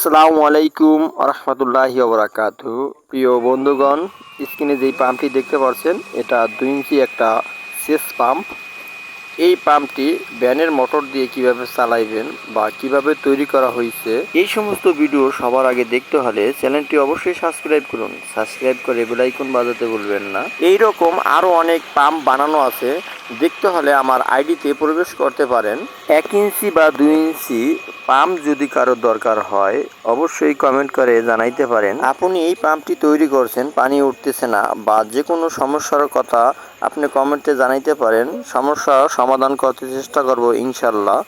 আসসালামু আলাইকুম রহমতুল্লাহি ওবরাকাতু প্রিয় বন্ধুগণ, স্ক্রিনে যেই পাম্পটি দেখতে পাচ্ছেন, এটা দুই ইঞ্চি একটা সেচ পাম্প। এই পাম্পটি ব্যানের মোটর দিয়ে কীভাবে চালাইবেন বা কীভাবে তৈরি করা হয়েছে, এই সমস্ত ভিডিও সবার আগে দেখতে হলে চ্যানেলটি অবশ্যই সাবস্ক্রাইব করুন। সাবস্ক্রাইব করে বেল আইকন বাজাতে ভুলবেন না। এই রকম আরও অনেক পাম্প বানানো আছে। দেখতে হলে আমার আইডিতে প্রবেশ করতে পারেন। এক ইঞ্চি বা দুই ইঞ্চি পাম্প যদি কারও দরকার হয়, অবশ্যই কমেন্ট করে জানাইতে পারেন। আপনি এই পাম্পটি তৈরি করছেন, পানি উঠতেছে না বা যে কোনো সমস্যার কথা আপনি কমেন্টে জানাইতে পারেন। সমস্যা সমাধান করতে চেষ্টা করব ইনশাল্লাহ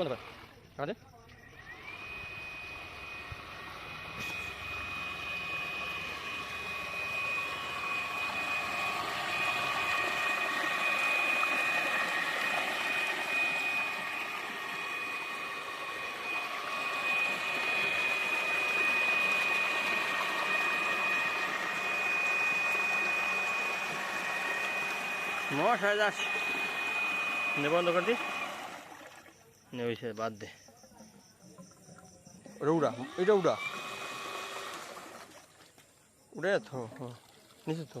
বন্ধ মশাই যাস নে বন্ধ কর দি। নে ওই সে বাদ দে। উড়া এটা উড়া। উড়ে থো নিচে থো